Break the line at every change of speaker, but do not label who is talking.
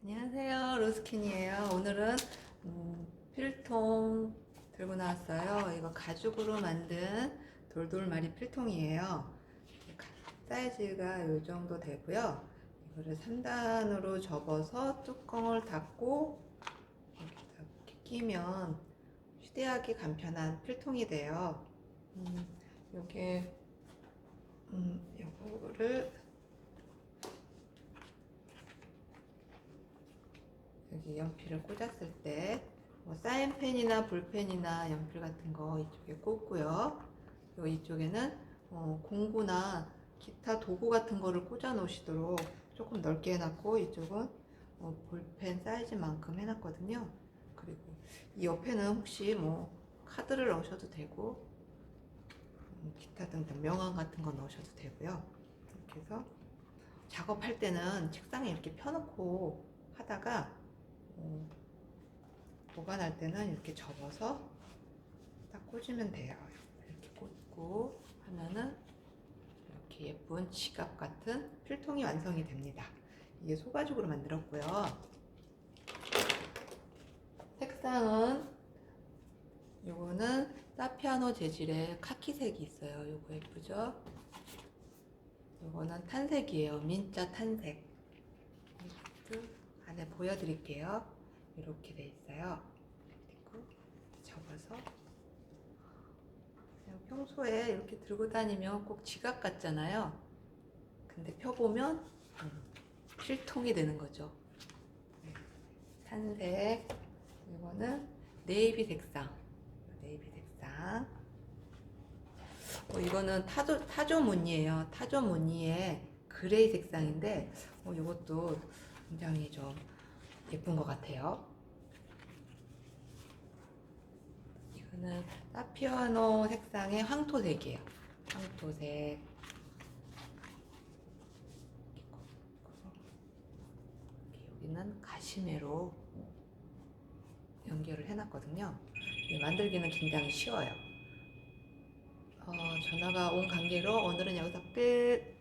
안녕하세요. 로스킨이에요. 오늘은 음, 필통 들고 나왔어요. 이거 가죽으로 만든 돌돌마리 필통이에요. 사이즈가 이 정도 되고요. 이거를 3단으로 접어서 뚜껑을 닫고 이렇게 끼면 휴대하기 간편한 필통이 돼요. 음, 요게 음, 요거를 여기 연필을 꽂았을 때, 뭐 사인펜이나 볼펜이나 연필 같은 거 이쪽에 꽂고요. 그리고 이쪽에는 어, 공구나 기타 도구 같은 거를 꽂아 놓으시도록 조금 넓게 해놨고, 이쪽은 어, 볼펜 사이즈만큼 해놨거든요. 그리고 이 옆에는 혹시 뭐 카드를 넣으셔도 되고, 음, 기타 등등 명함 같은 거 넣으셔도 되고요. 이렇게 해서 작업할 때는 책상에 이렇게 펴놓고 하다가 어, 보관할 때는 이렇게 접어서 딱 꽂으면 돼요. 이렇게 꽂고 하면은 이렇게 예쁜 지갑 같은 필통이 완성이 됩니다. 이게 소가죽으로 만들었고요. 색상은 요거는 사피아노 재질의 카키색이 있어요. 요거 예쁘죠? 요거는 탄색이에요. 민자 탄색. 이것도 안에 보여드릴게요. 이렇게 돼 있어요. 그리고 접어서 그냥 평소에 이렇게 들고 다니면 꼭 지갑 같잖아요. 근데 펴보면 음, 필통이 되는 거죠. 네. 탄색 이거는 네이비 색상 네이비 색상 어, 이거는 타조, 타조 무늬예요. 타조 무늬의 그레이 색상인데 어, 이것도 굉장히 좀 예쁜 것 같아요. 이거는 사피아노 색상의 황토색이에요. 황토색. 여기는 가시메로 연결을 해놨거든요. 이 만들기는 굉장히 쉬워요. 어, 전화가 온 관계로 오늘은 여기서 끝.